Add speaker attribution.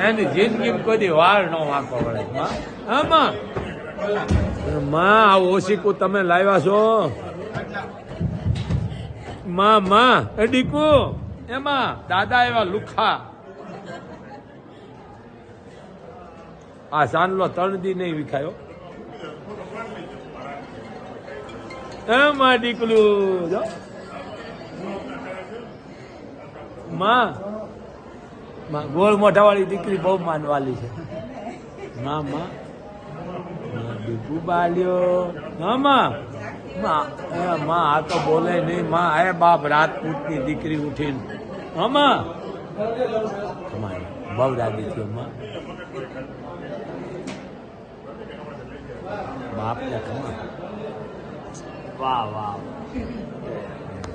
Speaker 1: એની જિંદગી કોઈ વાર ન વાંકો પડે માં આમાં માં આ ઓશીકું તમે લાવ્યા છો માં માં એ ડીકુ એમાં દાદા એવા લુખા આ સાનલો ત્રણ દી નહીં વિખાયો. એમાં ડીકલું જો. માં. માં, ગોળ મોઢાવાળી દીકરી બહુ માનવાલી છે. માં માં. દીકુ બાલ્યો. હા, માં. માં આ તો બોલે નહીં. માં, એ બાપ રાજપૂતની દીકરી ઉઠીને. હા, માં. બહુ રાજી થયો, માં. બાપ વાહ વાહ.